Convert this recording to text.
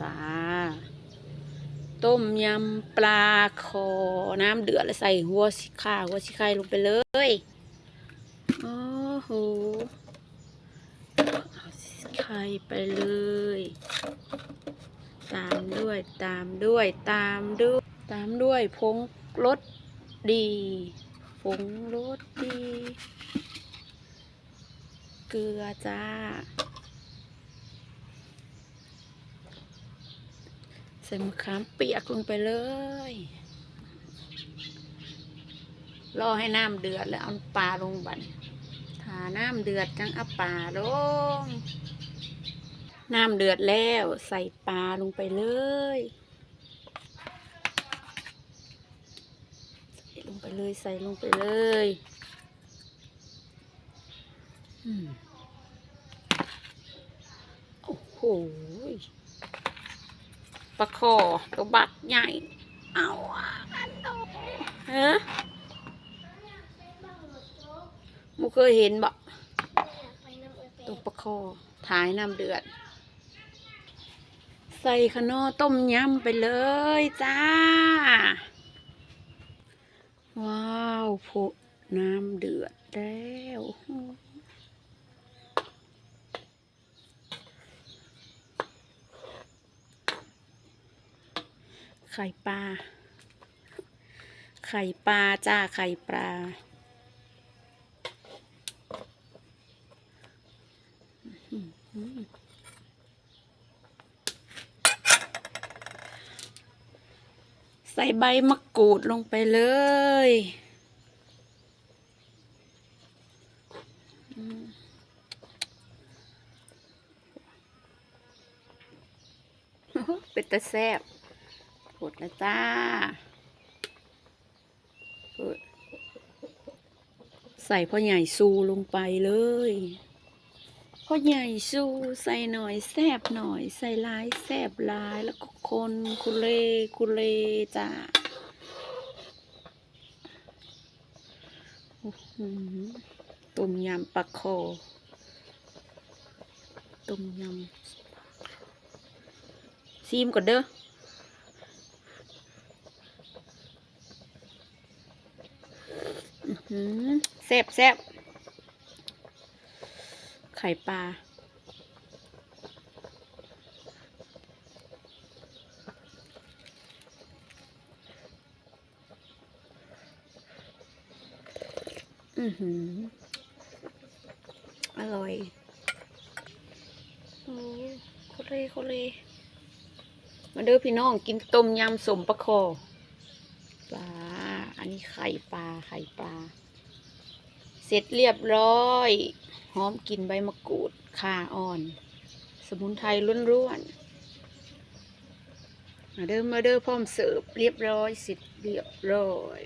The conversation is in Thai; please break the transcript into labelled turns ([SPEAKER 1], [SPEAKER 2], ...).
[SPEAKER 1] จ้า ต้มยำปลาคอ น้ำเดือดแล้วใส่หัวสิข่าหัวสิไข่ลงไปเลยโอ้โหไข่ไปเลย ตามด้วยตามด้วยตามด้วย ตามด้วยผงรสดีผงรสดี เกลือจ้า ส่มะขามเปียกลงไปเลย รอให้น้ำเดือดแล้วเอาปลาลงบันถาน้ำเดือดจังเอาปลาลง น้ำเดือดแล้วใส่ปลาลงไปเลยใส่ลงไปเลยใส่ลงไปเลยโอ้โห ปลาคอตัวบักใหญ่ เอาอะฮะมูเคยเห็นบ่ตัวปลาคอถ่ายน้ำเดือด ใส่ขนอต้มยำไปเลยจ้า ว้าวโผน้ำเดือดแล้ว ไข่ปลา ไข่ปลาจ้า ไข่ปลา ใส่ใบมะกรูดลงไปเลยเป็นตะแซบ กดแล้วจ้าใส่พ่อใหญ่ซูลงไปเลยพ่อใหญ่ซูใส่หน่อยแซบหน่อย ใส่ลายแซบลายแล้วก็คนคุเลคุเลจ้าต้มยำปลาคอต้มยำซีมก่อนเด้อ อื้อหือแซ่บแซ่บไข่ปลา อือหือ อร่อยโอ้โคตรเลยโคตรเลยมาเด้อพี่น้องกินต้มยำสมปลาคอปลา อันนี้ไข่ปลาไข่ปลา เสร็จเรียบร้อยหอมกลิ่นใบมะกรูดข่าอ่อน สมุนไพรล้วนๆมาเดิมมาเดิมพร้อมเสิร์ฟเรียบร้อยเสร็จเรียบร้อย